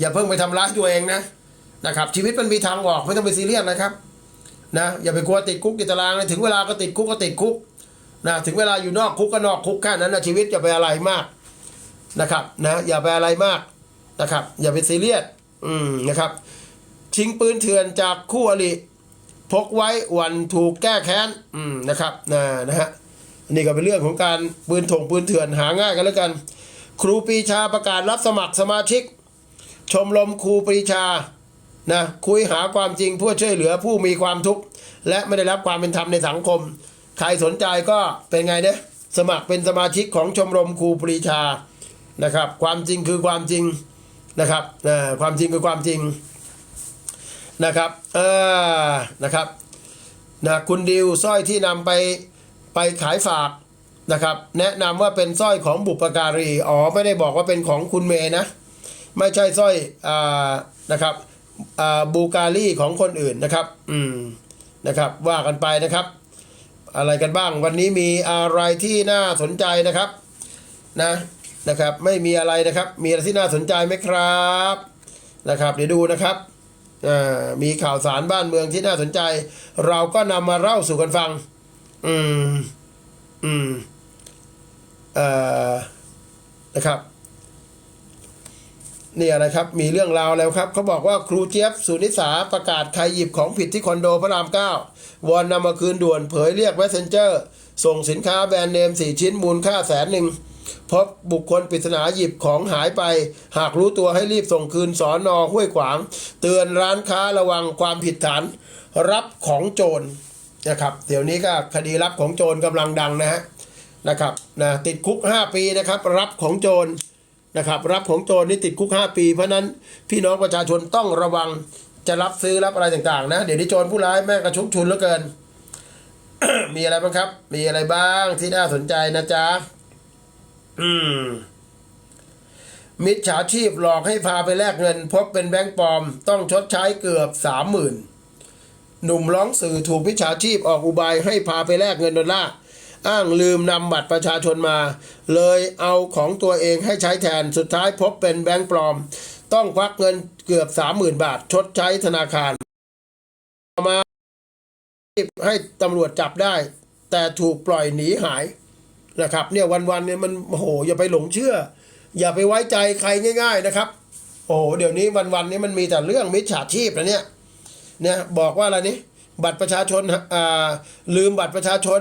อย่าเพิ่งไปทำร้ายตัวเองนะนะครับ ชีวิตมันมีทางออกไม่ต้องไปซีเรียสนะครับนะอย่าไปกลัวติดคุกติดตารางนถึงเวลาก็ติดคุกก็ติดคุกนะถึงเวลาอยู่นอกคุกก็นอกคุกแค่นั้นนะชีวิตอย่าไปอะไรมากนะครับนะอย่าไปอะไรมากนะครับ อย่าไปซีเรียสอืมนะครับ ชิงปืนเถื่อนจากคู่อริพกไว้วันถูกแก้แค้นอืมนะครับนะนะฮะนี่ก็เป็นเรื่องของการปืนถงปืนเถื่อนหาง่ายกันแล้วกัน ครูปีชาประกาศรับสมัครสมาชิก ชมรมครูปรีชานะคุยหาความจริงเพื่อช่วยเหลือผู้มีความทุกข์และไม่ได้รับความเป็นธรรมในสังคม ใครสนใจก็เป็นไงเนี่ยสมัครเป็นสมาชิกของชมรมครูปรีชานะครับ ความจริงคือความจริงนะครับนะความจริงคือความจริงนะครับเออนะครับนะคุณดิวสร้อยที่นำไปไปขายฝากนะครับ แนะนำว่าเป็นสร้อยของบุปการีอ๋อไม่ได้บอกว่าเป็นของคุณเมย์นะ ไม่ใช่สร้อยอ่านะครับอ่าบูการีของคนอื่นนะครับอืมนะครับว่ากันไปนะครับ อะไรกันบ้างวันนี้มีอะไรที่น่าสนใจนะครับนะนะครับไม่มีอะไรนะครับ มีอะไรที่น่าสนใจไหมครับนะครับเดี๋ยวดูนะครับมีข่าวสารบ้านเมืองที่น่าสนใจ เราก็นำมาเล่าสู่กันฟัง อืม อืม เอ่อ นะครับ เนี่อะครับมีเรื่องราวแล้วครับเขาบอกว่าครูเจี๊ยบสุนิสาประกาศใครหยิบของผิดที่คอนโดพระรามเก้าวอนนำมาคืนด่วนเผยเรียก messenger ส่งสินค้าแบรนด์เนม 4 ชิ้นมูลค่าแสนหนึ่งพบบุคคลปริศนาหยิบของหายไป หากรู้ตัวให้รีบส่งคืนสอนอห้วยขวาง เตือนร้านค้าระวังความผิดฐาน รับของโจรนะครับเดี๋ยวนี้ก็คดีรับของโจรกำลังดังนะฮะนะครับนะติดคุก 5 ปีนะครับ รับของโจร นะครับ รับของโจรนี่ติดคุก 5 ปี เพราะนั้นพี่น้องประชาชนต้องระวังจะรับซื้อรับอะไรต่างๆ นะ เดี๋ยวนี้โจรผู้ร้ายแม่งกระชุกชุนเหลือเกิน มีอะไรบ้างครับ มีอะไรบ้างที่น่าสนใจนะจ๊ะอืมมิจฉาชีพหลอกให้พาไปแลกเงิน พบเป็นแบงก์ปลอม ต้องชดใช้เกือบสามหมื่นหนุ่มร้องสื่อถูกมิจฉาชีพออกอุบายให้พาไปแลกเงินดอลลาร์ อ้างลืมนำบัตรประชาชนมา เลยเอาของตัวเองให้ใช้แทนสุดท้ายพบเป็นแบงก์ปลอม ต้องควักเงินเกือบสามหมื่นบาท ชดใช้ธนาคารมาให้ตำรวจจับได้ แต่ถูกปล่อยหนีหายนะครับ เนี่ยวันๆเนี่ยมันโอ้โหอย่าไปหลงเชื่อ อย่าไปไว้ใจใครง่าย ๆนะครับ โอ้โหเดี๋ยวนี้วันๆนี้มันมีแต่เรื่องมิจฉาชีพนะเนี่ยเนี่ยบอกว่าอะไรนี่บัตรประชาชนอ่าลืมบัตรประชาชน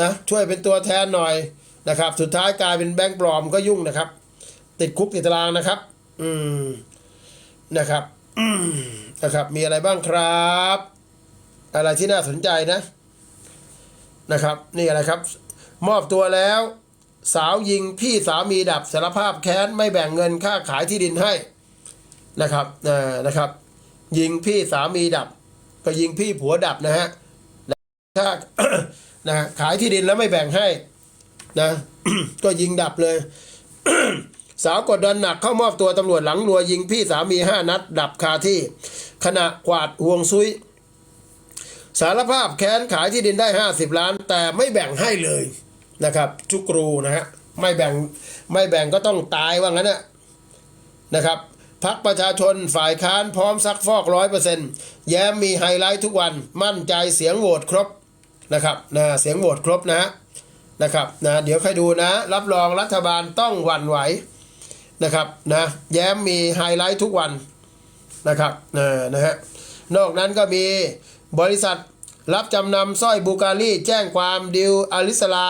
นะช่วยเป็นตัวแทนหน่อยนะครับ สุดท้ายกลายเป็นแบงค์ปลอมก็ยุ่งนะครับ ติดคุกติดตารางนะครับ อืมนะครับอืมนะครับ มีอะไรบ้างครับ อะไรที่น่าสนใจนะนะครับ นี่อะไรครับ มอบตัวแล้ว สาวยิงพี่สามีดับสารภาพแค้นไม่แบ่งเงินค่าขายที่ดินให้นะครับอ่านะครับ ยิงพี่สามีดับ ก็ยิงพี่ผัวดับนะฮะถ้า นะขายที่ดินแล้วไม่แบ่งให้นะก็ยิงดับเลย สาวกดดันหนักเข้ามอบตัวตำรวจหลังรัวยิงพี่สามีห้านัด ดับคาที่ ขณะกวาดห่วงซุย สารภาพแค้นขายที่ดินได้ 50 ล้าน แต่ไม่แบ่งให้เลยนะครับทุกรูนะฮะไม่แบ่งไม่แบ่งก็ต้องตายว่างั้นนะนะครับพักประชาชนฝ่ายค้านพร้อมซักฟอกร้อยเปอร์เซ็นต์แย้มมีไฮไลท์ทุกวันมั่นใจเสียงโหวตครบ นะครับนะเสียงโหวตครบนะฮะนะครับนะเดี๋ยวใครดูนะ รับรองรัฐบาลต้องหวั่นไหวนะครับนะแย้มมีไฮไลท์ทุกวันนะครับนะนะฮะนอกนั้นก็มีบริษัทรับจำนำสร้อยบูการีแจ้งความดิวอลิสลา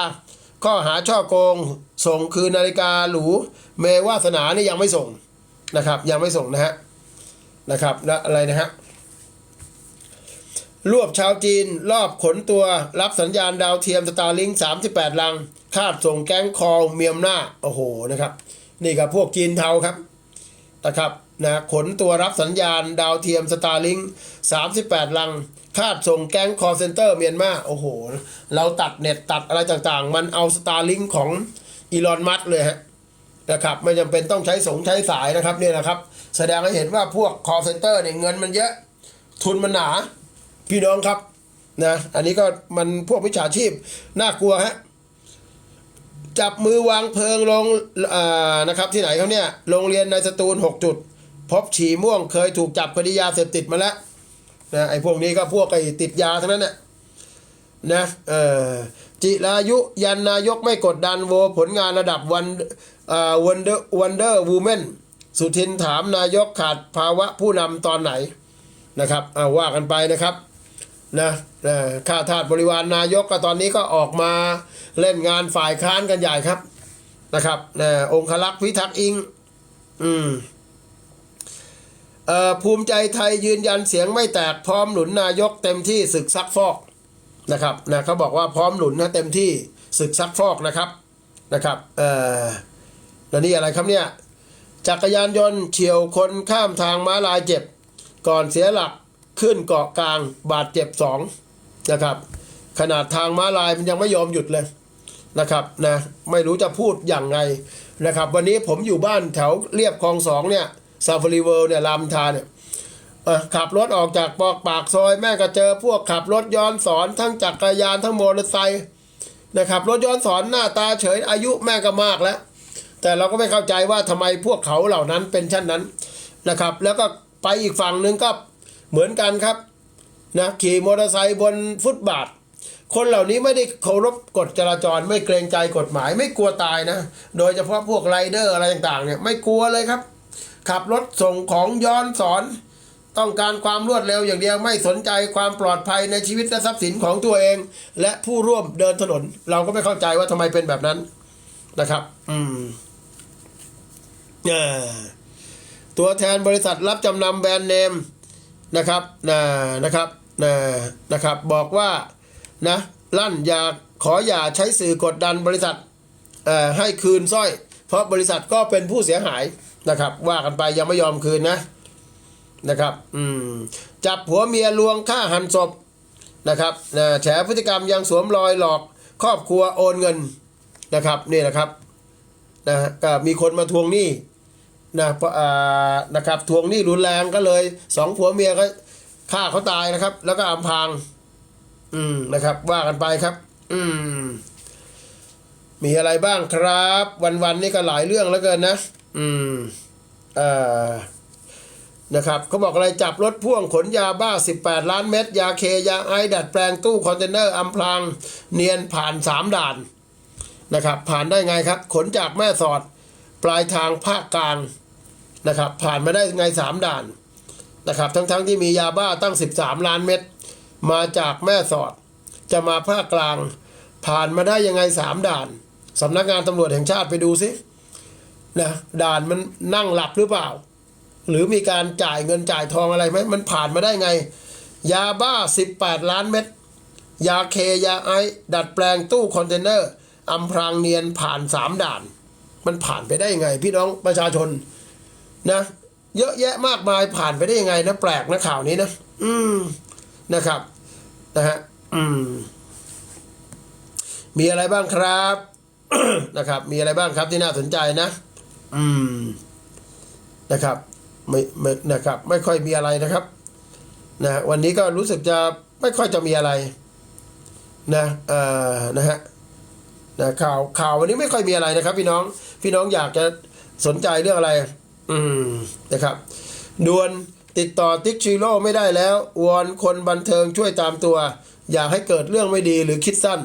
ข้อหาช่อโกง ส่งคืนนาฬิกาหรู เมวาสนานี่ยังไม่ส่งนะครับ ยังไม่ส่งนะฮะนะครับและอะไรนะฮะ รวบชาวจีน รอบขนตัว รับสัญญาณดาวเทียมสตาร์ลิง38 ลัง คาดส่งแก๊งคอเมียมหน้า โอ้โหนะครับ นี่กับพวกจีนเทาครับนะครับนะขนตัวรับสัญญาณดาวเทียมสตาร์ลิง38 ลัง คาดส่งแก๊งคอเซนเตอร์เมียนมาโอ้โห เราตัดเน็ตตัดอะไรต่างๆ มันเอาสตาร์ลิงของอีลอนมัสเลยฮะนะครับไม่จำเป็นต้องใช้สงใช้สายนะครับเนี่ยนะครับ แสดงให้เห็นว่าพวกคอเซนเตอร์เนี่ยเงินมันเยอะ ทุนมันหนา พี่น้องครับนะอันนี้ก็มันพวกมิจฉาชีพน่ากลัวฮะจับมือวางเพลิงลงนะครับที่ไหนเขาเนี่ยโรงเรียนในสตูล 6 จุด พบฉี่ม่วงเคยถูกจับคดียาเสพติดมาแล้วนะไอ้พวกนี้ก็พวกไอ้ติดยาทั้งนั้นน่ะนะเออจิรายุยันนายกไม่กดดันโวผลงานระดับวันอ่าวันเดอร์วันเดอร์วูแมนสุทินถามนายกขาดภาวะผู้นำตอนไหนนะครับเอาว่ากันไปนะครับ นะเอ่อข้าทาสบริวารนายกก็ตอนนี้ก็ออกมาเล่นงานฝ่ายค้านกันใหญ่ครับนะครับนะองคลักษ์พิทักษ์อิงอืมเอ่อภูมิใจไทยยืนยันเสียงไม่แตกพร้อมหนุนนายกเต็มที่ศึกซักฟอกนะครับนะเขาบอกว่าพร้อมหนุนนะเต็มที่ศึกซักฟอกนะครับนะครับเอ่อแล้วนี่อะไรครับเนี่ยจักรยานยนต์เฉียวคนข้ามทางม้าลายเจ็บ ก่อนเสียหลัก ขึ้นเกาะกลางบาดเจ็บสองนะครับ ขนาดทางม้าลายมันยังไม่ยอมหยุดเลยนะครับนะไม่รู้จะพูดอย่างไงนะครับ วันนี้ผมอยู่บ้านแถวเรียบคลองสองเนี่ยซาฟารีเวิลด์เนี่ยรามอินทาเนี่ยขับรถออกจากปอกปากซอยแม่ก็เจอพวกขับรถย้อนสอนทั้งจักรยานทั้งมอเตอร์ไซค์นะครับรถย้อนสอนหน้าตาเฉยอายุแม่ก็มากแล้ว แต่เราก็ไม่เข้าใจว่าทำไมพวกเขาเหล่านั้นเป็นเช่นนั้นนะครับ แล้วก็ไปอีกฝั่งหนึ่งก็ เหมือนกันครับนะขี่มอเตอร์ไซค์บนฟุตบาท คนเหล่านี้ไม่ได้เคารพกฎจราจร ไม่เกรงใจกฎหมาย ไม่กลัวตายนะ โดยเฉพาะพวกไรเดอร์อะไรต่างๆเนี่ยไม่กลัวเลยครับ ขับรถส่งของย้อนสอน ต้องการความรวดเร็วอย่างเดียวไม่สนใจความปลอดภัยในชีวิตและทรัพย์สินของตัวเอง และผู้ร่วมเดินถนน เราก็ไม่เข้าใจว่าทำไมเป็นแบบนั้นนะครับ อืมเอ่อตัวแทนบริษัทรับจำนำแบรนด์เนม นะครับนะนะครับนะนะครับบอกว่านะลั่นอยากขออย่าใช้สื่อกดดันบริษัทให้คืนสร้อย เพราะบริษัทก็เป็นผู้เสียหายนะครับ ว่ากันไปยังไม่ยอมคืนนะนะครับอืมจับผัวเมียลวงฆ่าหันศพนะครับนะแฉพฤติกรรมยังสวมรอยหลอกครอบครัวโอนเงินนะครับนี่นะครับนะก็มีคนมาทวงหนี้ นะเพราะอ่านะครับทวงหนี้รุนแรงก็เลยสองผัวเมียก็ฆ่าเขาตายนะครับ แล้วก็อำพรางอืมนะครับ ว่ากันไปครับ อืม มีอะไรบ้างครับ วันๆนี่ก็หลายเรื่องแล้วเกินนะ อืมอ่อนะครับเขาบอกอะไรจับรถพ่วงขนยาบ้า 18 ล้านเม็ดยาเคยาไอดัดแปลงตู้คอนเทนเนอร์อำพรางเนียนผ่าน 3 ด่านนะครับ ผ่านได้ไงครับ ขนจากแม่สอด ปลายทางภาคกลาง นะครับ ผ่านมาได้ไง 3 ด่านนะครับ ทั้งๆทที่มียาบ้าตั้ง 13 ล้านเม็ดมาจากแม่สอด จะมาภาคกลาง ผ่านมาได้ยังไง 3 ด่านสำนักงานตำรวจแห่งชาติไปดูสินะด่านมันนั่งหลับหรือเปล่า หรือมีการจ่ายเงินจ่ายทองอะไรไหมมันผ่านมาได้ไง ยาบ้า 18 ล้านเม็ดยาเคยาไอดัดแปลงตู้คอนเทนเนอร์อำพรางเนียนผ่านสามด่าน มันผ่านไปได้ยังไง พี่น้องประชาชน นะเยอะแยะมากมายผ่านไปได้ยังไงนะแปลกนะข่าวนี้นะ อืมนะครับนะฮะอืม มีอะไรบ้างครับนะครับ มีอะไรบ้างครับที่น่าสนใจนะ อืมนะครับไม่ไม่นะครับ ไม่ค่อยมีอะไรนะครับนะวันนี้ก็รู้สึกจะไม่ค่อยจะมีอะไร นะเอ่อนะฮะนะข่าวข่าววันนี้ไม่ค่อยมีอะไรนะครับ พี่น้องพี่น้องอยากจะสนใจเรื่องอะไร อืมนะครับด่วนติดต่อติ๊กชิโร่ไม่ได้แล้ว วอนคนบันเทิงช่วยตามตัว อยากให้เกิดเรื่องไม่ดีหรือคิดสั้น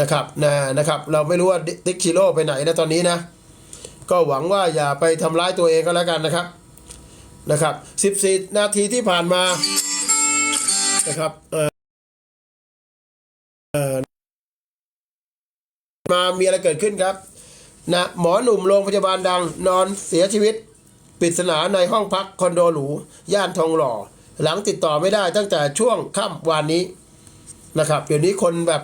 นะครับนะนะครับ เราไม่รู้ว่าติ๊กชิโร่ไปไหนนะตอนนี้นะ ก็หวังว่าอย่าไปทำร้ายตัวเองก็แล้วกันนะครับนะครับ 14 นาทีที่ผ่านมานะครับเอ่อเอ่อมามีอะไรเกิดขึ้นครับ นะหมอหนุ่มโรงพยาบาลดังนอนเสียชีวิตปริศนาในห้องพักคอนโดหรูย่านทองหล่อ หลังติดต่อไม่ได้ตั้งแต่ช่วงค่ำวานนี้นะครับเดี๋ยวนี้คนแบบ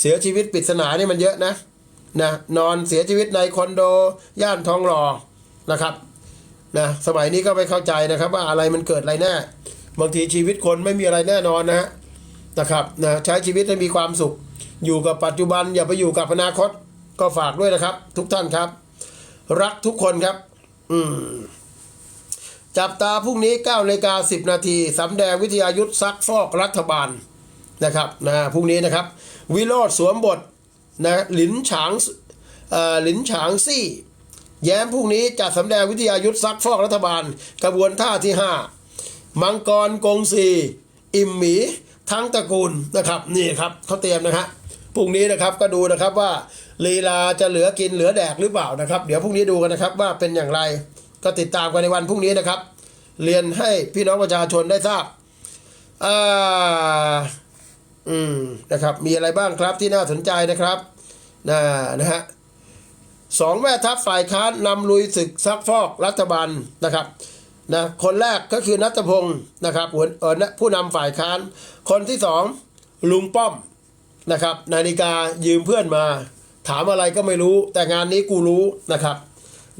เสียชีวิตปริศนานี่มันเยอะนะนะนอนเสียชีวิตในคอนโดย่านทองหล่อนะครับนะสมัยนี้ก็ไม่เข้าใจนะครับ ว่าอะไรมันเกิดอะไรแน่บางทีชีวิตคนไม่มีอะไรแน่นอนนะฮะนะครับนะใช้ชีวิตให้มีความสุข อยู่กับปัจจุบันอย่าไปอยู่กับอนาคต ก็ฝากด้วยนะครับ ทุกท่านครับ รักทุกคนครับ อืมจับตาพรุ่งนี้9นาฬิกา10นาทีสำแดงวิทยายุทธซักฟอกรัฐบาลนะครับนะพรุ่งนี้นะครับ วิโรธสวมบทนะหลินฉางหลินฉางซี่ แย้มพรุ่งนี้จัดสำแดงวิทยายุทธซักฟอกรัฐบาล กระบวนท่าที่ 5 มังกรกงสี อิมหมี ทั้งตระกูลนะครับนี่ครับเขาเตรียมนะฮะ พรุ่งนี้นะครับก็ดูนะครับว่าลีลาจะเหลือกินเหลือแดกหรือเปล่านะครับ เดี๋ยวพรุ่งนี้ดูกันนะครับว่าเป็นอย่างไรก็ติดตามกันในวันพรุ่งนี้นะครับ เรียนให้พี่น้องประชาชนได้ทราบอ่าอืมนะครับมีอะไรบ้างครับที่น่าสนใจนะครับนะนะฮะสองแม่ทัพฝ่ายค้านนำลุยศึกซักฟอกรัฐบาลนะครับนะคนแรกก็คือนัทพงศ์นะครับหัวเออผู้นำฝ่ายค้าน คนที่สองลุงป้อม นะครับ นาฬิกายืมเพื่อนมา ถามอะไรก็ไม่รู้ แต่งานนี้กูรู้นะครับ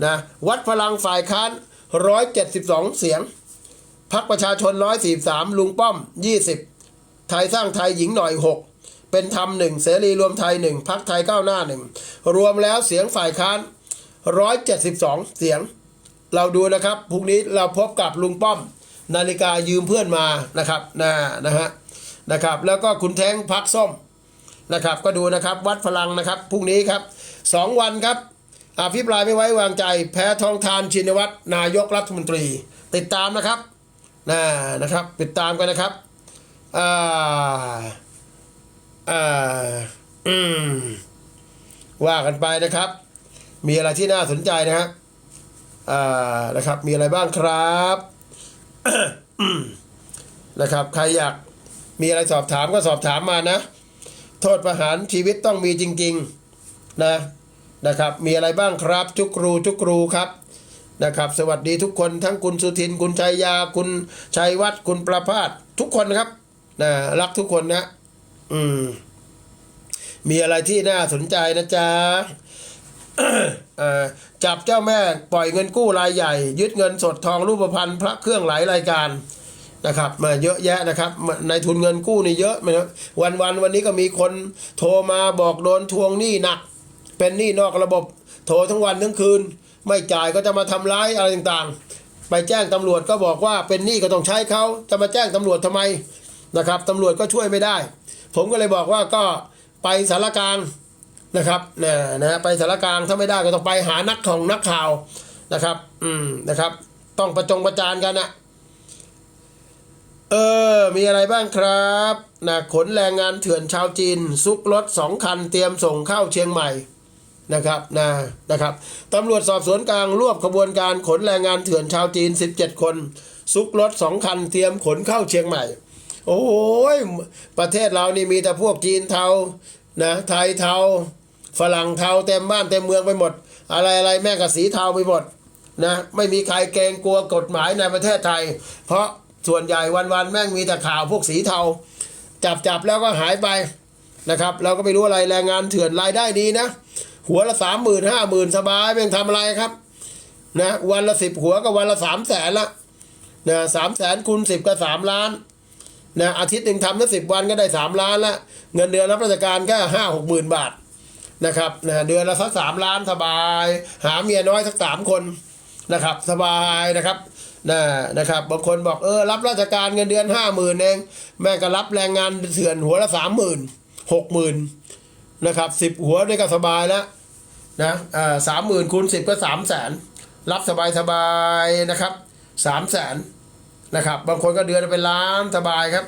นะวัดพลังฝ่ายค้าน 172 เสียงพักประชาชน 143 ลุงป้อม 20 ไทยสร้างไทยหญิงหน่อย 6 เป็นธรรมหนึ่งเสรีรวมไทยหนึ่งพักไทยก้าวหน้าหนึ่งรวมแล้วเสียงฝ่ายค้าน 172 เสียง เราดูนะครับพรุ่งนี้เราพบกับลุงป้อม นาฬิกายืมเพื่อนมานะครับนะนะฮะนะครับ แล้วก็คุณแท้งพักส้ม นะครับก็ดูนะครับวัดพลังนะครับพรุ่งนี้ครับสองวันครับอภิปรายไม่ไว้วางใจ แพ้ทองทานชินวัตรนายกรัฐมนตรี ติดตามนะครับนะนะครับติดตามกันนะครับอ่าอ่าอืมว่ากันไปนะครับ มีอะไรที่น่าสนใจนะครับอ่านะครับมีอะไรบ้างครับนะครับ ใครอยากมีอะไรสอบถามก็สอบถามมานะ โทษประหารชีวิตต้องมีจริงๆนะนะครับ มีอะไรบ้างครับจุกครูจุกครูครับนะครับ สวัสดีทุกคนทั้งคุณสุทิน คุณชัยยา คุณชัยวัฒน์คุณประภาสทุกคนครับนะรักทุกคนนะอืมมีอะไรที่น่าสนใจนะจ๊ะจับเจ้าแม่ปล่อยเงินกู้รายใหญ่ ยึดเงินสดทองรูปพรรณพระเครื่องหลายรายการ นะครับมาเยอะแยะนะครับในทุนเงินกู้นี่เยอะนะวันวันวันนี้ก็มีคนโทรมาบอกโดนทวงหนี้หนัก เป็นหนี้นอกระบบ โทรทั้งวันทั้งคืน ไม่จ่ายก็จะมาทำร้ายอะไรต่างๆ ไปแจ้งตำรวจก็บอกว่าเป็นหนี้ก็ต้องใช้เขาจะมาแจ้งตำรวจทำไมนะครับตำรวจก็ช่วยไม่ได้ ผมก็เลยบอกว่าก็ไปสารกลางนะครับนะนะไปสารกลางถ้าไม่ได้ก็ต้องไปหานักของนักข่าวนะครับ อืมนะครับ ต้องประจงประจานกันนะ เออ มีอะไรบ้างครับนะขนแรงงานเถื่อนชาวจีน ซุกรถสองคันเตรียมส่งเข้าเชียงใหม่นะครับนะนะครับตำรวจสอบสวนกลางรวบขบวนการขนแรงงานเถื่อนชาวจีน 17 คน ซุกรถสองคันเตรียมขนเข้าเชียงใหม่ โอ้ยประเทศเรานี่มีแต่พวกจีนเทานะไทยเทาฝรั่งเทาเต็มบ้านเต็มเมืองไปหมด อะไรอะไรแม่งกสีเทาไปหมดนะไม่มีใครเกรงกลัวกฎหมายในประเทศไทย เพราะ ส่วนใหญ่วันๆแม่งมีแต่ข่าวพวกสีเทา จับจับแล้วก็หายไปนะครับ เราก็ไม่รู้อะไรแรงงานเถื่อนรายได้ดีนะ หัวละสามหมื่นห้าหมื่นสบายแม่งทำอะไรครับนะวันละสิบหัวก็วันละสามแสนละนะสามแสนคูณสิบก็สามล้านนะอาทิตย์หนึ่งทำได้สิบวันก็ได้สามล้านละเงินเดือนรับราชการก็ห้าหกหมื่นบาทนะครับนะเดือนละสักสามล้านสบาย หาเมียน้อยสักสามคนนะครับ สบายนะครับ นะนะครับบางคนบอกเออรับราชการเงินเดือนห้าหมื่นเองแม่ก็รับแรงงานเถื่อนหัวละสามหมื่นหกหมื่นนะครับสิบหัวนี่ก็สบายแล้วนะอ่าสามหมื่นคูณสิบก็สามแสนรับสบายสบายนะครับสามแสนนะครับบางคนก็เดือนเป็นล้านสบายครับ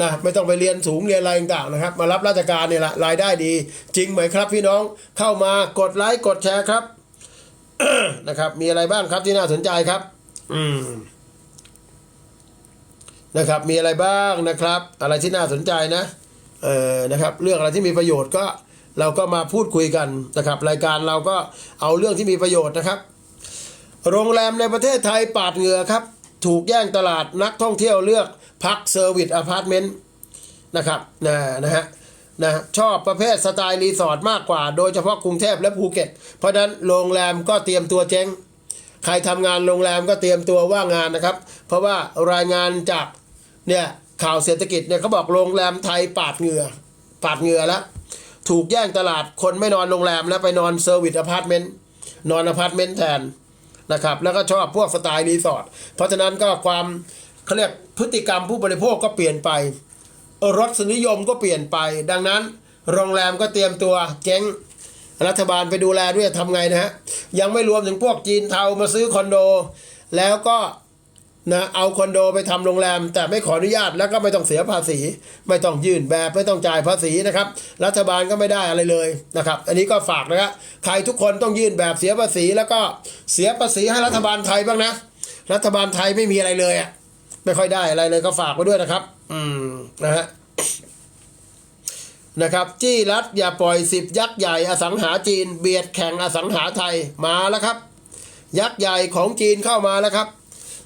นะไม่ต้องไปเรียนสูงเรียนอะไรต่างๆนะครับ มารับราชการเนี่ยแหละรายได้ดี จริงไหมครับพี่น้องเข้ามากดไลค์กดแชร์ครับนะครับ มีอะไรบ้างครับที่น่าสนใจครับ อืมนะครับ มีอะไรบ้างนะครับ อะไรที่น่าสนใจนะ เออนะครับ เรื่องอะไรที่มีประโยชน์ก็เราก็มาพูดคุยกันนะครับ รายการเราก็เอาเรื่องที่มีประโยชน์นะครับ โรงแรมในประเทศไทยปาดเหงื่อครับ ถูกแย่งตลาดนักท่องเที่ยวเลือกพักเซอร์วิสอพาร์ตเมนต์นะครับนะนะฮะนะชอบประเภทสไตล์รีสอร์ทมากกว่า โดยเฉพาะกรุงเทพและภูเก็ต เพราะฉะนั้นโรงแรมก็เตรียมตัวเจ๊ง ใครทำงานโรงแรมก็เตรียมตัวว่างงานนะครับ เพราะว่ารายงานจากเนี่ยข่าวเศรษฐกิจเนี่ยเขาบอกโรงแรมไทยปาดเหงื่อปาดเหงื่อแล้วถูกแย่งตลาดคนไม่นอนโรงแรมแล้วไปนอนเซอร์วิสอพาร์ตเมนต์นอนอพาร์ตเมนต์แทนนะครับแล้วก็ชอบพวกสไตล์รีสอร์ทเพราะฉะนั้นก็ความเขาเรียกพฤติกรรมผู้บริโภคก็เปลี่ยนไปรสนิยมก็เปลี่ยนไป ดังนั้น โรงแรมก็เตรียมตัวเจ๊ง รัฐบาลไปดูแลด้วยทำไงนะฮะยังไม่รวมถึงพวกจีนเทามาซื้อคอนโด แล้วก็นะเอาคอนโดไปทำโรงแรม แต่ไม่ขออนุญาตแล้วก็ไม่ต้องเสียภาษี ไม่ต้องยื่นแบบไม่ต้องจ่ายภาษีนะครับ รัฐบาลก็ไม่ได้อะไรเลยนะครับ อันนี้ก็ฝากนะครับใครทุกคนต้องยื่นแบบเสียภาษีแล้วก็เสียภาษีให้รัฐบาลไทยบ้างนะ รัฐบาลไทยไม่มีอะไรเลยอะไม่ค่อยได้อะไรเลยก็ฝากไว้ด้วยนะครับ อืมนะฮะ นะครับจี้รัฐอย่าปล่อยสิบยักษ์ใหญ่อสังหาจีน เบียดแข่งอสังหาไทยมาแล้วครับ ยักษ์ใหญ่ของจีนเข้ามาแล้วครับ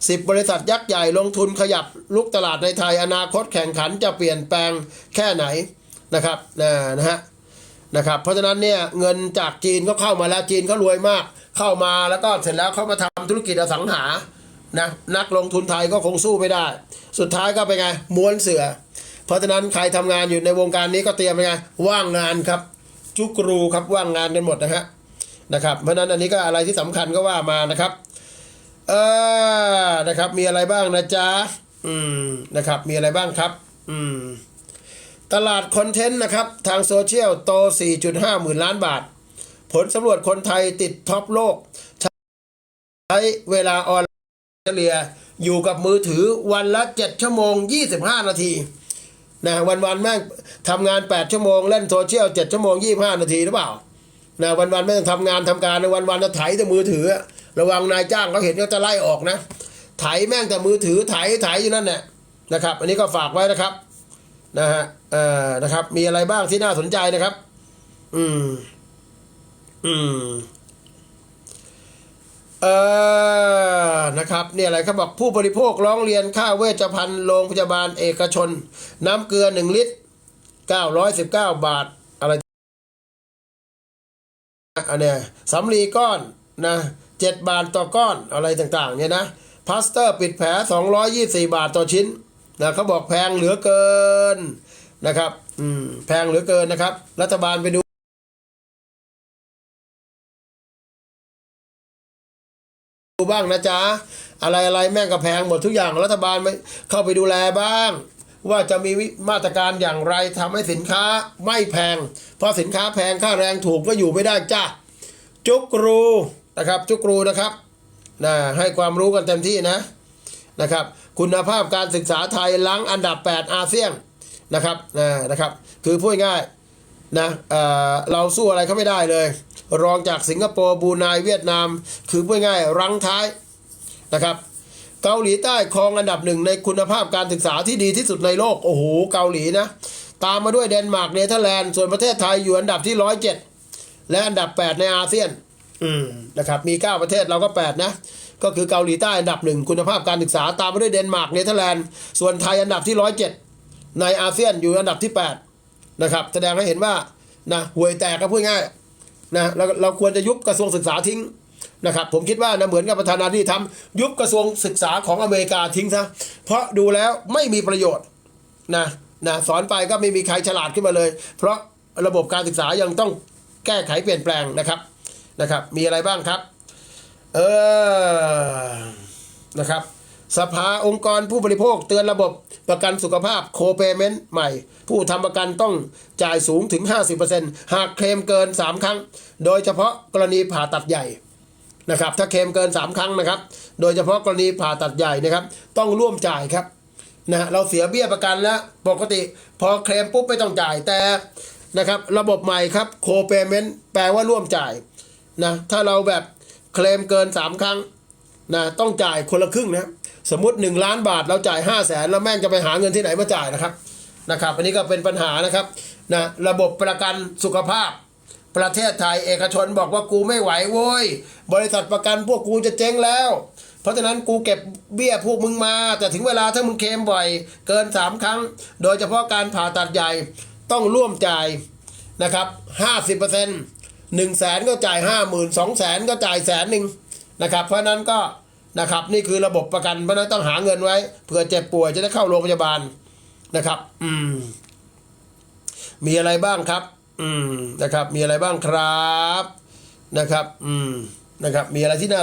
สิบบริษัทยักษ์ใหญ่ลงทุนขยับลุกตลาดในไทย อนาคตแข่งขันจะเปลี่ยนแปลงแค่ไหนนะครับนะนะฮะนะครับ เพราะฉะนั้นเนี่ยเงินจากจีนก็เข้ามาแล้วจีนเขารวยมาก เข้ามาแล้วก็เสร็จแล้วเขามาทำธุรกิจอสังหานะนักลงทุนไทยก็คงสู้ไม่ได้ สุดท้ายก็เป็นไงม้วนเสือ เพราะฉะนั้นใครทำงานอยู่ในวงการนี้ก็เตรียมไปไงว่างงานครับจุกรูครับว่างงานกันหมดนะฮะนะครับ เพราะฉะนั้นอันนี้ก็อะไรที่สำคัญก็ว่ามานะครับเออนะครับมีอะไรบ้างนะจ๊ะอืมนะครับมีอะไรบ้างครับอืมตลาดคอนเทนต์นะครับทางโซเชียลโต 4.5 หมื่นล้านบาท ผลสำรวจคนไทยติดท็อปโลก ใช้เวลาออนไลน์เฉลี่ยอยู่กับมือถือวันละ 7 ชั่วโมง 25 นาที นะวันวันแม่งทำงาน 8 ชั่วโมงเล่นโซเชียล7ชั่วโมง 25 นาทีหรือเปล่านะวันวันๆไม่ต้องทำงานทำการในวันวันจะไถแต่มือถือ ระวังนายจ้างเขาเห็นก็จะไล่ออกนะ ไถแม่งแต่มือถือไถไถอยู่นั่นแหละนะครับ อันนี้ก็ฝากไว้นะครับนะฮะเอ่อนะครับ มีอะไรบ้างที่น่าสนใจนะครับ อืม อืม เออนะครับเนี่ยอะไรเขาบอกผู้บริโภคร้องเรียนค่าเวชภัณฑ์โรงพยาบาลเอกชน น้ำเกลือหนึ่งลิตรเก้าร้อยสิบเก้าบาท อะไรอันเนี้ยสำลีก้อนนะเจ็ดบาทต่อก้อนอะไรต่างๆเนี่ยนะพลาสเตอร์ปิดแผลสองร้อยยี่สี่บาทต่อชิ้นนะเขาบอกแพงเหลือเกินนะครับ อืม แพงเหลือเกินนะครับ รัฐบาลไปดู ดูบ้างนะจ๊ะ อะไรอะไรแม่งก็แพงหมดทุกอย่างรัฐบาลไม่เข้าไปดูแลบ้าง ว่าจะมีมาตรการอย่างไรทำให้สินค้าไม่แพง เพราะสินค้าแพงค่าแรงถูกก็อยู่ไม่ได้จ้าจุกรูนะครับจุกรูนะครับนะให้ความรู้กันเต็มที่นะนะครับ คุณภาพการศึกษาไทยล้างอันดับ 8 อาเซียนนะครับนะนะครับ คือพูดง่ายนะเเราสู้อะไรเขาไม่ได้เลย รองจากสิงคโปร์บรูไนเวียดนาม คือพูดง่ายรั้งท้ายนะครับ เกาหลีใต้ครองอันดับหนึ่งในคุณภาพการศึกษาที่ดีที่สุดในโลก โอ้โห เกาหลีนะ ตามมาด้วยเดนมาร์กเนเธอร์แลนด์ส่วนประเทศไทยอยู่อันดับที่ร้อยเจ็ดและอันดับ 8 ในอาเซียนอืมนะครับมี 9 ประเทศเราก็ 8 นะ ก็คือเกาหลีใต้อันดับหนึ่งคุณภาพการศึกษาตามมาด้วยเดนมาร์กเนเธอร์แลนด์ส่วนไทยอันดับที่ร้อยเจ็ดในอาเซียนอยู่อันดับที่ 8 นะครับ แสดงให้เห็นว่านะห่วยแตกก็พูดง่าย นะเราเราควรจะยุบกระทรวงศึกษาทิ้งนะครับผมคิดว่านะเหมือนกับประธานาธิบดีทำยุบกระทรวงศึกษาของอเมริกาทิ้งซะเพราะดูแล้วไม่มีประโยชน์นะนะสอนไปก็ไม่มีใครฉลาดขึ้นมาเลย เพราะระบบการศึกษายังต้องแก้ไขเปลี่ยนแปลงนะครับนะครับ มีอะไรบ้างครับ เออนะครับ สภาองค์กรผู้บริโภคเตือนระบบประกันสุขภาพโคเปเมนต์ใหม่ ผู้ทำประกันต้องจ่ายสูงถึง 50%หากเคลมเกิน 3 ครั้ง โดยเฉพาะกรณีผ่าตัดใหญ่นะครับถ้าเคลมเกิน 3 ครั้งนะครับ โดยเฉพาะกรณีผ่าตัดใหญ่นะครับ ต้องร่วมจ่ายครับนะเราเสียเบี้ยประกันแล้วปกติพอเคลมปุ๊บไม่ต้องจ่ายแต่นะครับระบบใหม่ครับโคเปเมนต์แปลว่าร่วมจ่ายนะถ้าเราแบบเคลมเกิน 3 ครั้งนะต้องจ่ายคนละครึ่งนะ สมมติ 1 ล้านบาทเราจ่าย 5 0 0แสนแล้วแม่งจะไปหาเงินที่ไหนมาจ่ายนะครับนะครับ อันนี้ก็เป็นปัญหานะครับนะระบบประกันสุขภาพ ประเทศไทยเอกชนบอกว่ากูไม่ไหวโว้ยบริษัทประกันพวกกูจะเจ๊งแล้ว เพราะฉะนั้นกูเก็บเบี้ยพวกมึงมา แต่ถึงเวลาถ้ามึงเคลมบ่อย เกิน 3 ครั้ง โดยเฉพาะการผ่าตัดใหญ่ต้องร่วมจ่ายนะครับ50% 1แสนก็จ่าย 50,000 2แสนก็จ่ายแสนหนึ่งนะครับเพราะฉะนั้นก็ นะครับ นี่คือระบบประกันเพราะนั้นต้องหาเงินไว้เผื่อเจ็บป่วยจะได้เข้าโรงพยาบาลนะครับ อืม มีอะไรบ้างครับ อืมนะครับ มีอะไรบ้างครับนะครับ อืมนะครับ มีอะไรที่น่า